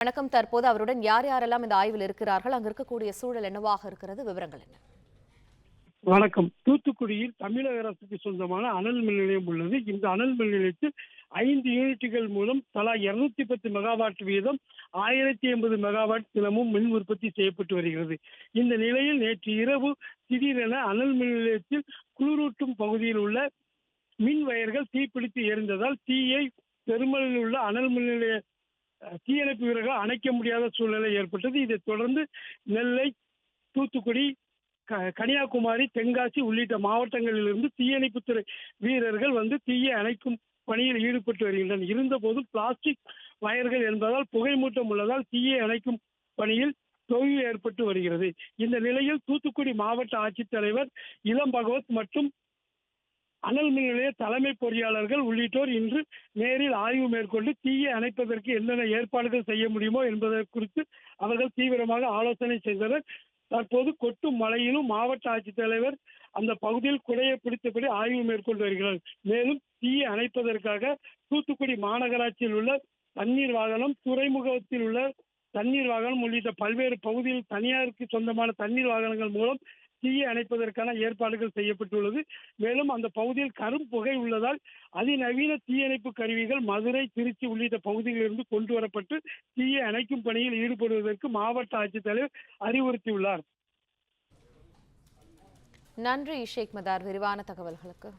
வணக்கம். தற்போது அவருடன் யார் யாரெல்லாம் இந்த ஆய்வில் இருக்கிறார்கள்? அங்க இருக்கக்கூடிய சூழல் என்னவாக இருக்கிறது? விவரங்கள் என்ன? வணக்கம். தூத்துக்குடியில் தமிழக அரசுக்கு சொந்தமான அனல் மின் நிலையம் உள்ளது. இந்த அனல் மின் நிலையத்தில் ஐந்து யூனிட்டுகள் மூலம் தலா இருநூத்தி பத்து மெகாவாட் வீதம் ஆயிரத்தி எண்பது மெகாவாட் தினமும் மின் உற்பத்தி செய்யப்பட்டு வருகிறது. இந்த நிலையில் நேற்று இரவு திடீரென அனல் மின் நிலையத்தில் குளிரூட்டும் பகுதியில் உள்ள மின் வயர்கள் தீப்பிடித்து எரிந்ததால் தீயை பெருமலில் உள்ள அனல் மின் நிலைய தீயணைப்பு வீரர்கள் அணைக்க முடியாத சூழ்நிலை ஏற்பட்டது. இதைத் தொடர்ந்து நெல்லை தூத்துக்குடி கன்னியாகுமரி தென்காசி உள்ளிட்ட மாவட்டங்களிலிருந்து தீயணைப்புத்துறை வீரர்கள் வந்து தீயை அணைக்கும் பணியில் ஈடுபட்டு வருகின்றனர். இருந்தபோதும் பிளாஸ்டிக் வயர்கள் என்பதால் புகைமூட்டம் உள்ளதால் தீயை அணைக்கும் பணியில் தொய்வு ஏற்பட்டு வருகிறது. இந்த நிலையில் தூத்துக்குடி மாவட்ட ஆட்சித்தலைவர் இளம் பகவத் மற்றும் அனல் மின் நிலைய தலைமை பொறியாளர்கள் உள்ளிட்டோர் இன்று நேரில் ஆய்வு மேற்கொண்டு தீயை அணைப்பதற்கு என்னென்ன ஏற்பாடுகள் செய்ய முடியுமோ என்பதை குறித்து அவர்கள் தீவிரமாக ஆலோசனை செய்தனர். தற்போது கொட்டும் மழையிலும் மாவட்ட ஆட்சித்தலைவர் அந்த பகுதியில் குடையை பிடித்தபடி ஆய்வு மேற்கொண்டு வருகிறார். மேலும் தீயை அணைப்பதற்காக தூத்துக்குடி மாநகராட்சியில் உள்ள தண்ணீர் வாகனம் துறைமுகத்தில் உள்ள தண்ணீர் வாகனம் உள்ளிட்ட பல்வேறு பகுதியில் தனியாருக்கு சொந்தமான தண்ணீர் வாகனங்கள் மூலம் தீயை அணைப்பதற்கான ஏற்பாடுகள் செய்யப்பட்டுள்ளது. மேலும் அந்த பகுதியில் கரும் புகை உள்ளதால் அதிநவீன தீயணைப்பு கருவிகள் மதுரை திருச்சி உள்ளிட்ட பகுதிகளிலிருந்து கொண்டு வரப்பட்டு தீயை அணைக்கும் பணியில் ஈடுபடுவதற்கு மாவட்ட ஆட்சித்தலைவர் அறிவுறுத்தியுள்ளார். நன்றி ஷேக் மதார். விரிவான தகவல்களுக்கு.